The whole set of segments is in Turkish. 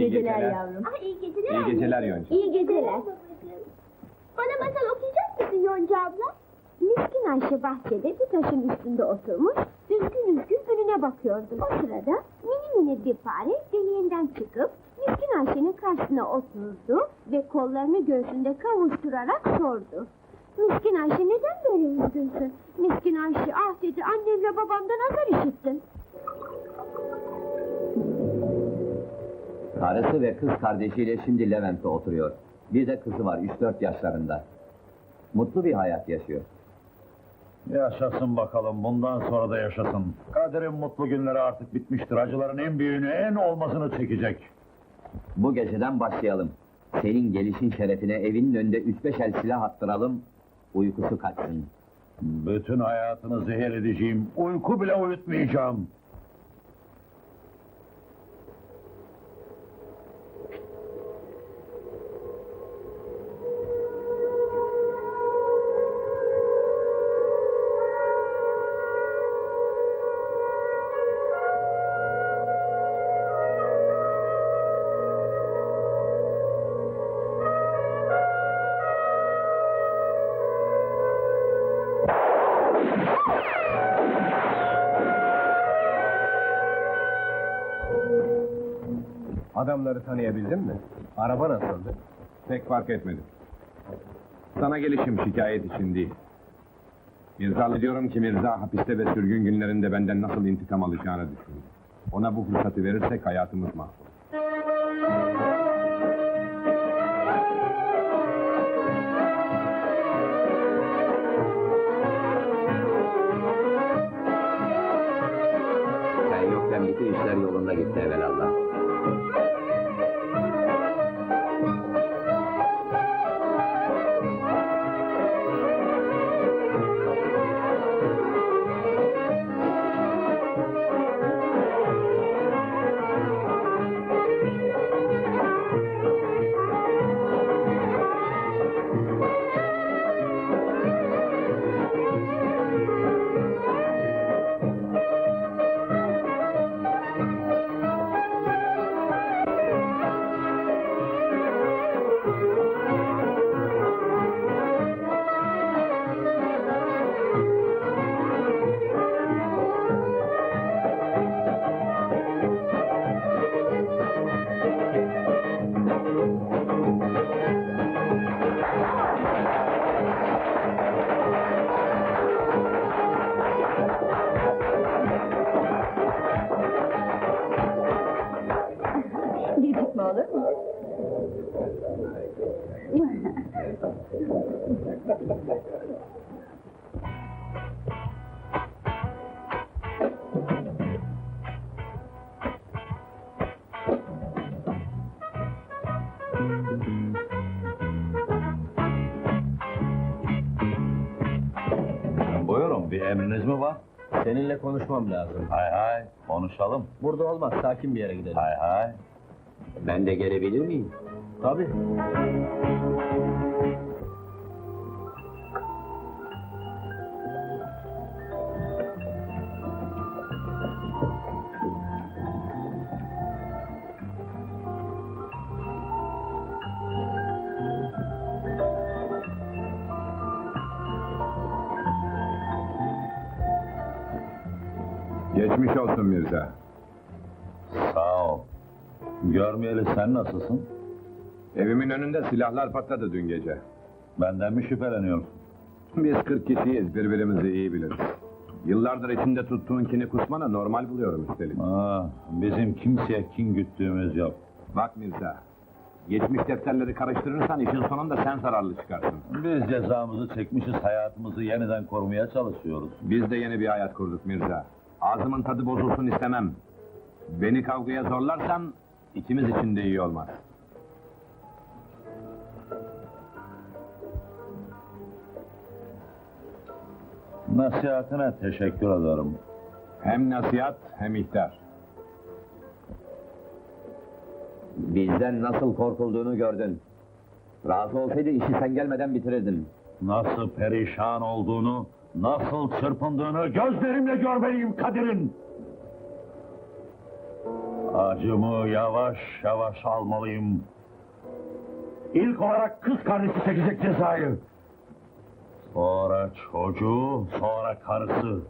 İyi geceler, geceler. yavrum. Ah iyi geceler İyi geceler Yonca. İyi geceler. Bana masal okuyacak mısın Yonca abla? Miskin Ayşe bahçede bir taşın üstünde oturmuş, üzgün üzgün önüne bakıyordu. O sırada mini mini bir fare deliğinden çıkıp Miskin Ayşe'nin karşısına oturdu ve kollarını göğsünde kavuşturarak sordu. Miskin Ayşe neden böyle üzgünsün? Miskin Ayşe ah dedi annemle babamdan azar işittim. Karısı ve kız kardeşiyle şimdi Levent'te oturuyor. Bir de kızı var 3-4 yaşlarında. Mutlu bir hayat yaşıyor. Yaşasın bakalım, bundan sonra da yaşasın. Kadir'in mutlu günleri artık bitmiştir. Acıların en büyüğünü, en olmasını çekecek. Bu geceden başlayalım. Senin gelişin şerefine evinin önünde 3-5 el silah attıralım. Uykusu kaçsın. Bütün hayatını zehir edeceğim, uyku bile uyutmayacağım. Adamları tanıyabildin mi? Araba nasıldı? Pek fark etmedim. Sana gelişim şikayet için değil. Mirza diyorum ki Mirza hapiste ve sürgün günlerinde benden nasıl intikam alacağını düşündü. Ona bu fırsatı verirsek hayatımız mahvolur. Sen yokken bütün işler yolunda gitti evelallah. Buyurun, bir emriniz mi var? Seninle konuşmam lazım. Hay hay, konuşalım. Burada olmaz, sakin bir yere gidelim. Hay hay. Ben de gelebilir miyim? Tabii. Geçmiş olsun Mirza. Görmeyeli sen nasılsın? Evimin önünde silahlar patladı dün gece. Benden mi şüpheleniyorsun? Biz 40 kişiyiz, birbirimizi iyi biliriz. Yıllardır içinde tuttuğun kini kusmana normal buluyorum üstelik. Ah, bizim kimseye kin güttüğümüz yok. Bak Mirza, geçmiş defterleri karıştırırsan işin sonunda sen zararlı çıkarsın. Biz cezamızı çekmişiz, hayatımızı yeniden korumaya çalışıyoruz. Biz de yeni bir hayat kurduk Mirza. Ağzımın tadı bozulsun istemem. Beni kavgaya zorlarsan ikimiz için de iyi olmaz. Nasihatine teşekkür ederim. Hem nasihat hem ihtar. Bizden nasıl korkulduğunu gördün. Razı olsaydı işi sen gelmeden bitirirdin. Nasıl perişan olduğunu, nasıl çırpındığını gözlerimle görmeliyim Kadir'in. Acımı yavaş yavaş almalıyım. İlk olarak kız kardeşi çekecek cezayı. Sonra çocuğu, sonra karısı.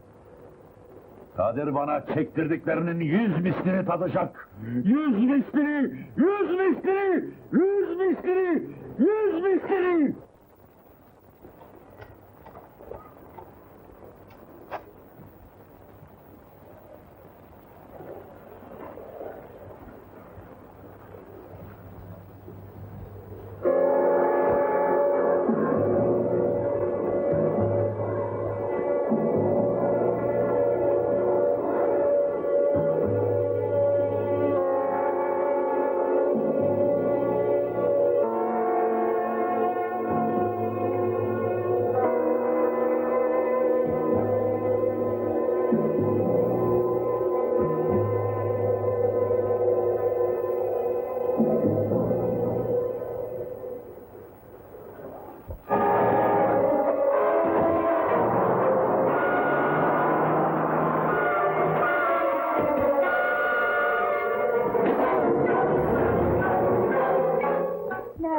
Kadir bana çektirdiklerinin yüz mislini tadacak. Yüz mislini, yüz mislini, yüz mislini, yüz mislini.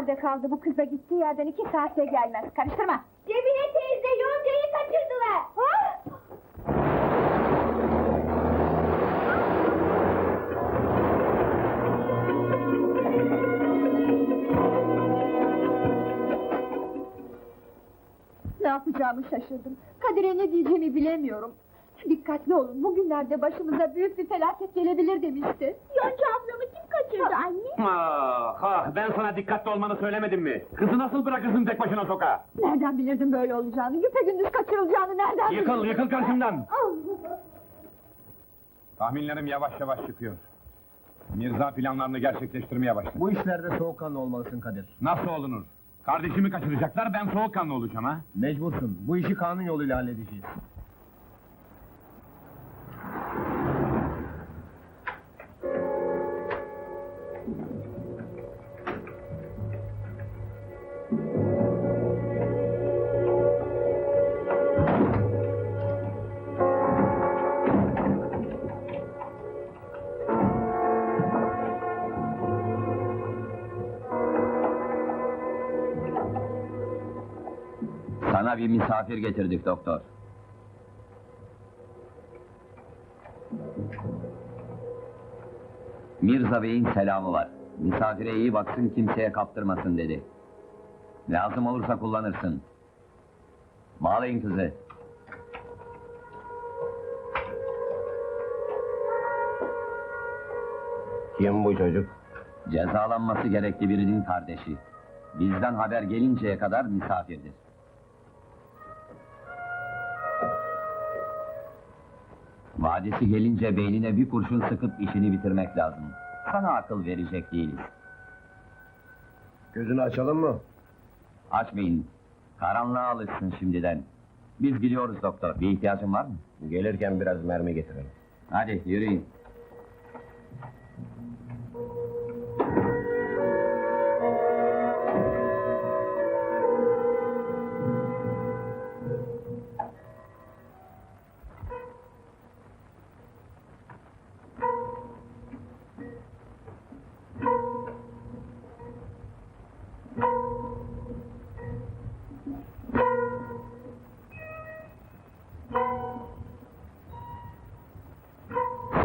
Nerede kaldı bu kıza gittiği yerden iki saatte gelmez. Karıştırma. Cemile teyze Yonca'yı kaçırdılar. Ha? Ne yapacağımı şaşırdım. Kadir'e ne diyeceğimi bilemiyorum. Dikkatli olun, bugünlerde başımıza büyük bir felaket gelebilir demişti. Yonca ablamı kaçırdı anne? Ah, ah, ben sana dikkatli olmanı söylemedim mi? Kızı nasıl bırakırsın tek başına sokağa? Nereden bilirdim böyle olacağını? Güpegündüz kaçırılacağını nereden Yıkıl, yıkıl karşımdan! Ah! Tahminlerim yavaş yavaş çıkıyor. Mirza planlarını gerçekleştirmeye başladı. Bu işlerde soğukkanlı olmalısın Kadir. Nasıl olunur? Kardeşimi kaçıracaklar, ben soğukkanlı olacağım ha? Mecbursun. Bu işi kanun yoluyla halledeceğiz. Sana bir misafir getirdik doktor. Mirza Bey'in selamı var. Misafire iyi baksın kimseye kaptırmasın dedi. Lazım olursa kullanırsın. Bağlayın kızı. Kim bu çocuk? Cezalanması gerekli birinin kardeşi. Bizden haber gelinceye kadar misafirdir. Vadesi gelince beynine bir kurşun sıkıp işini bitirmek lazım. Sana akıl verecek değiliz. Gözünü açalım mı? Açmayın. Karanlığa alışsın şimdiden. Biz gidiyoruz doktor. Bir ihtiyacın var mı? Gelirken biraz mermi getirelim. Hadi yürüyün.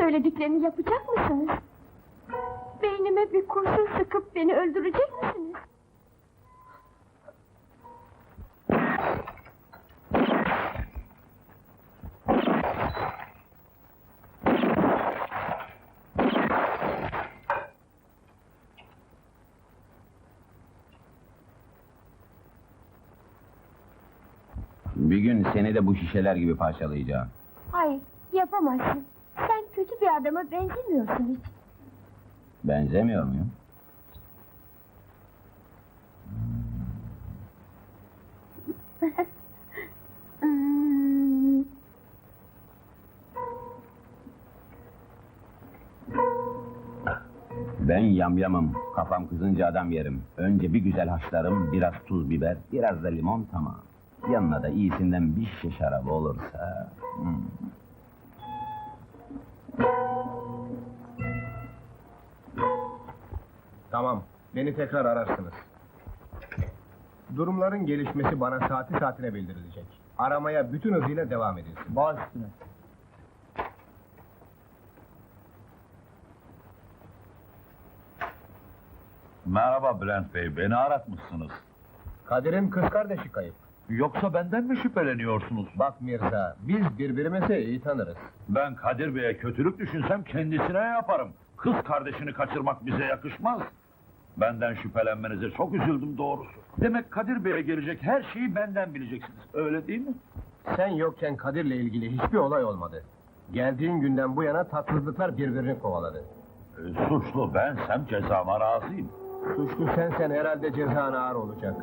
Söylediklerini yapacak mısınız? Beynime bir kurşun sıkıp beni öldürecek misiniz? Bir gün seni de bu şişeler gibi parçalayacağım. Hayır, yapamazsın. Kötü bir adama benzemiyorsun hiç. Benzemiyor muyum? Ben yamyamım. Kafam kızınca adam yerim. Önce bir güzel haşlarım, biraz tuz biber, biraz da limon tamam. Yanına da iyisinden bir şişe şarap olursa... hmm. Tamam, beni tekrar ararsınız. Durumların gelişmesi bana saati saatine bildirilecek. Aramaya bütün hızıyla devam edilsin. Baş üstüne. Merhaba Bülent Bey, beni aratmışsınız. Kadir'in kız kardeşi kayıp. Yoksa benden mi şüpheleniyorsunuz? Bak Mirza, biz birbirimizi iyi tanırız. Ben Kadir Bey'e kötülük düşünsem kendisine yaparım. Kız kardeşini kaçırmak bize yakışmaz. Benden şüphelenmenize çok üzüldüm doğrusu. Demek Kadir Bey'e gelecek her şeyi benden bileceksiniz. Öyle değil mi? Sen yokken Kadir'le ilgili hiçbir olay olmadı. Geldiğin günden bu yana tatsızlıklar birbirini kovaladı. E, suçlu bensem cezama razıyım. Suçlu sensen herhalde cezan ağır olacak.